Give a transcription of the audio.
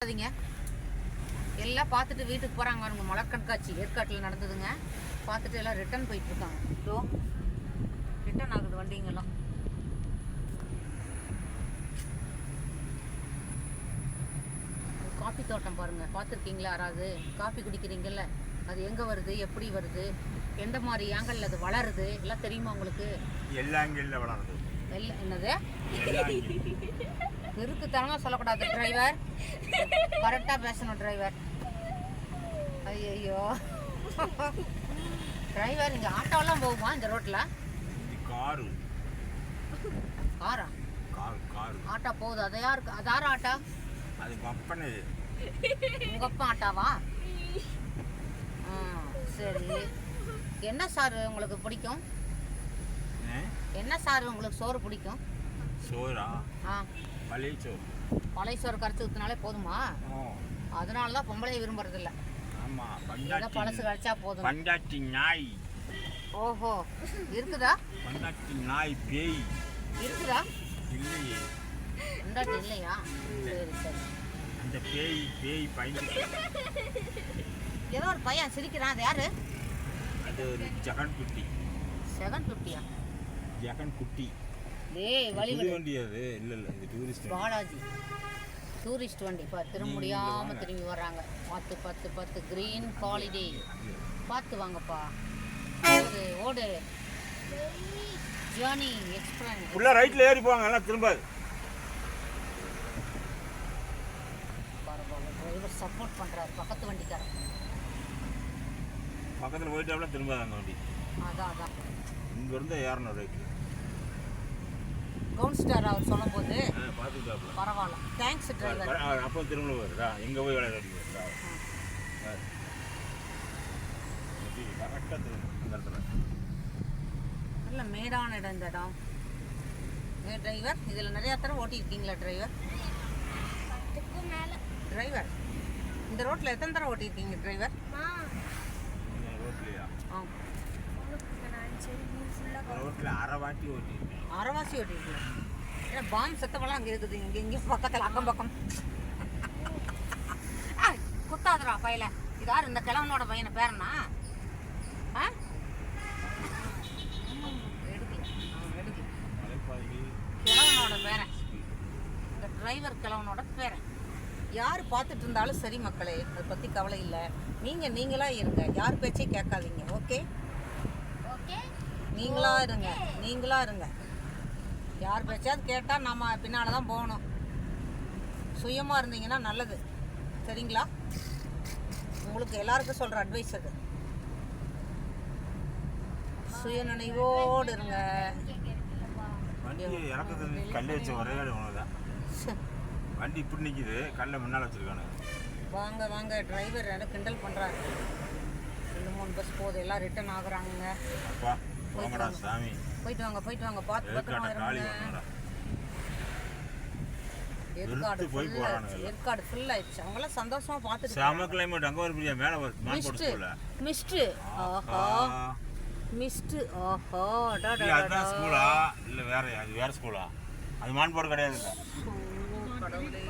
பண்ணாதீங்க எல்லாம் பார்த்துட்டு வீட்டுக்கு போகிறாங்க பாருங்க மலர் கண்காட்சி ஏற்காட்டில் நடந்ததுங்க. பார்த்துட்டு எல்லாம் ரிட்டர்ன் போயிட்டு இருக்காங்க இதோ ரிட்டர்ன் ஆகுது வண்டிங்கெல்லாம். காபி தோட்டம் பாருங்க பார்த்துருக்கீங்களா யாராவது காபி குடிக்கிறீங்கல்ல அது எங்கே வருது எப்படி வருது எந்த மாதிரி ஏங்கல்ல அது வளருது எல்லாம் தெரியுமா உங்களுக்கு? எல்லா அங்கில வளருது. எல்லாம் என்னது? இருக்குத்தனமாக சொல்லக்கூடாது டிரைவர் கரெக்டாக பேசணும் டிரைவர் ஐயோ டிரைவர் இங்கே ஆட்டோலாம் போகுமா இந்த ரோட்டில் காரு. காரா? Car car. ஆட்டோ போகுது. அது யாருக்கு அது யார் ஆட்டோ? அது கப்பனு உங்கள் அப்பா ஆட்டாவா? ஆ சரி. என்ன சார் உங்களுக்கு பிடிக்கும்? என்ன சார் உங்களுக்கு சோறு பிடிக்கும்? சோறா? ஆ. பழைய சோறு. பழைய சோறு கரைச்சி ஊற்றினாலே போதுமா? அதனால தான் பொம்பளை விரும்புறதில்ல. ஆமாம் ஏதோ பழசு பண்டாட்டி கழிச்சா போதும். பண்டாட்டி நாய். ஓஹோ இருக்குதா? பண்டாட்டி நாய் பேய். இருக்குதா? இல்லையே. உண்டாட்டி இல்லையா? சரி சரி. அந்த பேய் பேய் பயந்து ஏதோ ஒரு பையன் சிரிக்கிறான். அது யாரு? அது ஒரு ஜெகன் குட்டி செவன் ஃபிஃப்டியா ஜெகன் குட்டி டேய் வழி வண்டி அது. இல்லை இல்லை இது டூரிஸ்ட் பாலாஜி டூரிஸ்ட் வண்டி. திரும்ப முடியாம. திரும்பி வர்றாங்க. பத்து பத்து பத்து கிரீன் ஹாலிடே பார்த்து வாங்கப்பா. ஓடு ஓடு. ஜேர்னி எக்ஸ்பிரஸ் ஃபுல்லாக ரைட்டில் ஏறி போவாங்க எல்லாம் திரும்ப டிரைவர் சப்போர்ட் பண்றாரு. பக்கத்து வண்டிக்காரன் பக்கத்தில் போயிட்டாப்ல திரும்பாது அந்த வண்டி. அதான் அதான். இங்கேருந்து ஏறணும் ரைட்டு கவுன் ஸ்டார் அவர் சொல்லும் போது பரவாயில்ல. தேங்க்ஸ் டிரைவர் அப்போ திரும்ப வருதா? எங்கே போய் விளையாட வருதா கரெக்டாக இடத்துல. நல்ல மேடான இடம் இந்த இடம். டிரைவர் இதில் நிறையா தடவை ஓட்டியிருக்கீங்களா டிரைவர் டிரைவர் இந்த ரோட்டில் எத்தனை தடவை ஓட்டியிருக்கீங்க டிரைவர் இந்த ரோட்லையா ஆ ரோட்டில் அரை வாட்டி ஓட்டியிருக்கேன் அரைவாசி ஓட்டியிருக்கீங்க ஏன்னா பாம் சத்தமெல்லாம் அங்கே இருக்குது. இங்கே இங்கே பக்கத்தில் அக்கம் பக்கம். ஆ குத்தாதுடா பையல. இது யார் இந்த கிழவனோட பையனை பேரனா? ஆ? எடுக்கல அவன் எடுக்கல கிழவனோட பேரன். இந்த டிரைவர் கிழவனோட பேரன். யார் பார்த்துட்டு இருந்தாலும் சரி மக்களே அதை பற்றி கவலை இல்லை. நீங்கள் நீங்களா இருங்க. யார் பேச்சையும் கேட்காதீங்க. ஓகே. நீங்களா இருங்க நீங்களா இருங்க. யார் பேச்சாவது கேட்டால் நம்ம பின்னால் தான் போகணும். சுயமாக இருந்தீங்கன்னா நல்லது. சரிங்களா? உங்களுக்கு எல்லாருக்கும் சொல்கிற அட்வைஸ் அது. சுயநினைவோடு இருங்க. வண்டி இறக்குறது கல் வச்ச ஒரே வண்டி இப்படி நிற்கிது கல்லை முன்னால் வச்சுருக்கானுங்க வாங்க வாங்க. டிரைவர் கிண்டல் பண்ணுறாரு ரெண்டு மூணு பஸ் போகுது. எல்லாம் ரிட்டர்ன் ஆகுறாங்க அப்பா. போங்கடா சாமி. போயிட்டு வாங்க போயிட்டு வாங்க. பார்த்து பத்திரமா இருங்க ஏற்காடு போய் போறானுங்க. ஏற்காடு ஃபுல் ஆயிடுச்சு. அவங்களாம் சந்தோஷமா பார்த்துட்டு செம கிளைமேட் அங்கே ஒரு பெரிய மேலே மான் மிஸ்டு. மிஸ்டு. ஆஹா. மிஸ்டு. ஆஹா. டா டா இல்லை டா அதுதான் ஸ்கூலா இல்லை வேற அது வேற ஸ்கூலா அது மான் போட கிடையாது கடவுளே.